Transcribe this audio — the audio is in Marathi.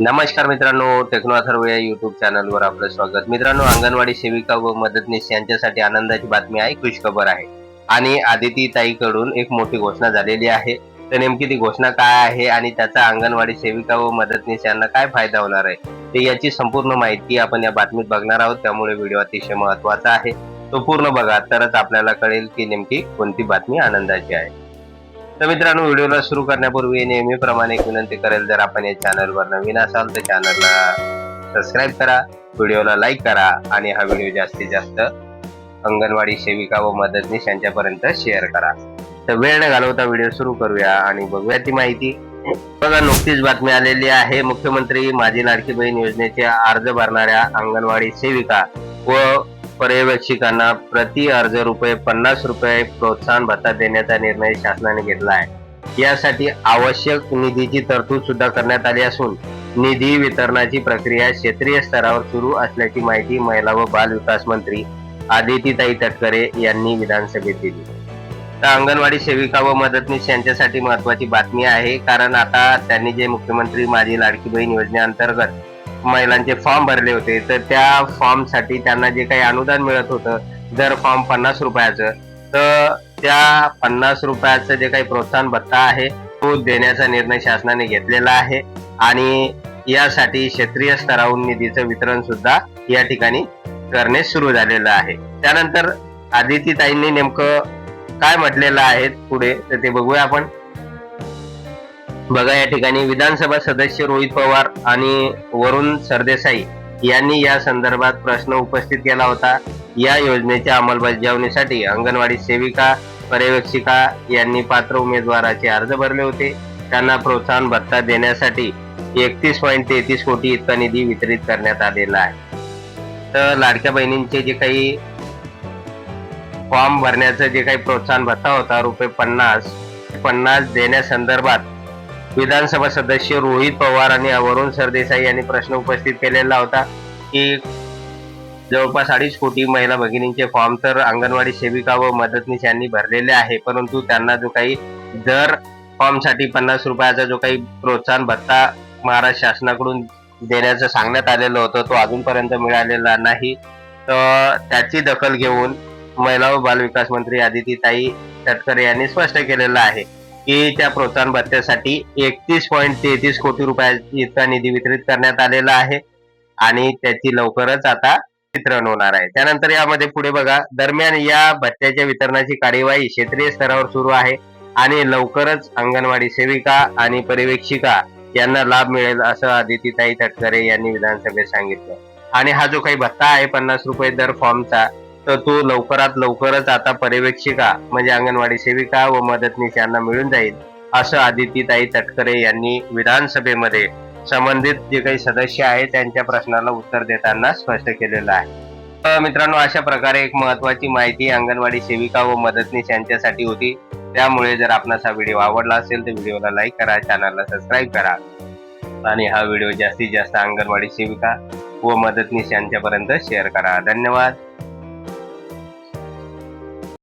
नमस्कार मित्रांनो टेक्नो अथर्व या युट्यूब चॅनलवर आपलं स्वागत. मित्रांनो अंगणवाडी सेविका व मदतनीस यांच्यासाठी आनंदाची बातमी आहे खुशखबर आहे. आणि आदिती ताईकडून एक मोठी घोषणा झालेली आहे. तर नेमकी ती घोषणा काय आहे आणि त्याचा अंगणवाडी सेविका व मदतनीस यांना काय फायदा होणार आहे ते याची संपूर्ण माहिती आपण या बातमीत बघणार आहोत. त्यामुळे व्हिडिओ अतिशय महत्त्वाचा आहे. तो पूर्ण बघा तरच आपल्याला कळेल की नेमकी कोणती बातमी आनंदाची आहे. तर मित्रांनो व्हिडिओला सुरू करण्यापूर्वी नेहमीप्रमाणे एक विनंती करेल जर आपण या चॅनलवर नवीन असाल तर चॅनलला सबस्क्राईब करा व्हिडिओला लाईक करा आणि हा व्हिडिओ जास्तीत जास्त अंगणवाडी सेविका व मदतनीस यांच्यापर्यंत शेअर करा. तर वेळ न घालवता व्हिडिओ सुरू करूया आणि बघूया ती माहिती. बघा नुकतीच बातमी आलेली आहे मुख्यमंत्री माझी लाडकी बहीण योजनेचे अर्ज भरणाऱ्या अंगणवाडी सेविका व पर्यवेक्षिकांना प्रति अर्ज रुपये पन्नास रुपये प्रोत्साहन भत्ता देण्याचा निर्णय शासनाने घेतला आहे. यासाठी आवश्यक निधीची तरतूद सुद्धा करण्यात आली असून निधी वितरणाची प्रक्रिया क्षेत्रीय स्तरावर सुरू असल्याची माहिती महिला व बाल विकास मंत्री आदितीताई तटकरे यांनी विधानसभेत दिली. तर अंगणवाडी सेविका व मदतनीस यांच्यासाठी महत्वाची बातमी आहे कारण आता त्यांनी जे मुख्यमंत्री माझी लाडकी बहीण योजनेअंतर्गत महिलांचे फॉर्म भरले होते. तर त्या फॉर्मसाठी त्यांना जे काही अनुदान मिळत होतं दर फॉर्म पन्नास रुपयाचं तर त्या पन्नास रुपयाचं जे काही प्रोत्साहन भत्ता आहे तो देण्याचा निर्णय शासनाने घेतलेला आहे. आणि यासाठी क्षेत्रीय स्तरावरून निधीचं वितरण सुद्धा या ठिकाणी करणे सुरू झालेलं आहे. त्यानंतर आदितीताईंनी नेमकं काय म्हटलेलं आहे पुढे तर ते बघूया आपण. बघा या ठिकाणी विधानसभा सदस्य रोहित पवार आणि वरुण सरदेसाई यांनी या संदर्भात प्रश्न उपस्थित केला होता. या योजनेच्या अंमलबजावणीसाठी अंगणवाडी सेविका पर्यवेक्षिका यांनी पात्र उमेदवाराचे अर्ज भरले होते. त्यांना प्रोत्साहन भत्ता देण्यासाठी एकतीस पॉईंट तेहतीस कोटी इतका निधी वितरित करण्यात आलेला आहे. तर लाडक्या बहिणींचे जे काही फॉर्म भरण्याचं जे काही प्रोत्साहन भत्ता होता रुपये पन्नास पन्नास देण्यासंदर्भात विधानसभा सदस्य रोहित पवार आणि वरुण सरदेसाई यांनी प्रश्न उपस्थित केलेला होता की जवळपास अडीच कोटी महिला भगिनींचे फॉर्म तर अंगणवाडी सेविका व मदतनीस यांनी भरलेले आहे परंतु त्यांना जो काही दर फॉर्मसाठी पन्नास रुपयाचा जो काही प्रोत्साहन भत्ता महाराष्ट्र शासनाकडून देण्याचं सांगण्यात आलेलं होतं तो अजूनपर्यंत मिळालेला नाही. तर त्याची दखल घेऊन महिला व बालविकास मंत्री आदितीताई तटकरे यांनी स्पष्ट केलेलं आहे. की त्या प्रोत्साहन भत्त्यासाठी एकतीस पॉईंट तेहतीस कोटी रुपयाचा इतका निधी वितरित करण्यात आलेला आहे आणि त्याची लवकरच आता वितरण होणार आहे. त्यानंतर यामध्ये पुढे बघा दरम्यान या भत्त्याच्या वितरणाची कार्यवाही क्षेत्रीय स्तरावर सुरू आहे आणि लवकरच अंगणवाडी सेविका आणि पर्यवेक्षिका यांना लाभ मिळेल असं आदितीताई तटकरे यांनी विधानसभेत सांगितलं. आणि हा जो काही भत्ता आहे पन्नास रुपये दर फॉर्मचा तर तो लवकरात लवकरच आता पर्यवेक्षिका म्हणजे अंगणवाडी सेविका व मदतनीस यांना मिळून जाईल असं आदितीताई तटकरे यांनी विधानसभेमध्ये संबंधित जे काही सदस्य आहेत त्यांच्या प्रश्नाला उत्तर देताना स्पष्ट केलेलं आहे. मित्रांनो अशा प्रकारे एक महत्वाची माहिती अंगणवाडी सेविका व मदतनीस यांच्यासाठी होती. त्यामुळे जर आपणास हा व्हिडिओ आवडला असेल तर व्हिडिओला लाईक करा चॅनलला सबस्क्राईब करा. आणि हा व्हिडिओ जास्तीत जास्त अंगणवाडी सेविका व मदतनीस यांच्यापर्यंत शेअर करा. धन्यवाद.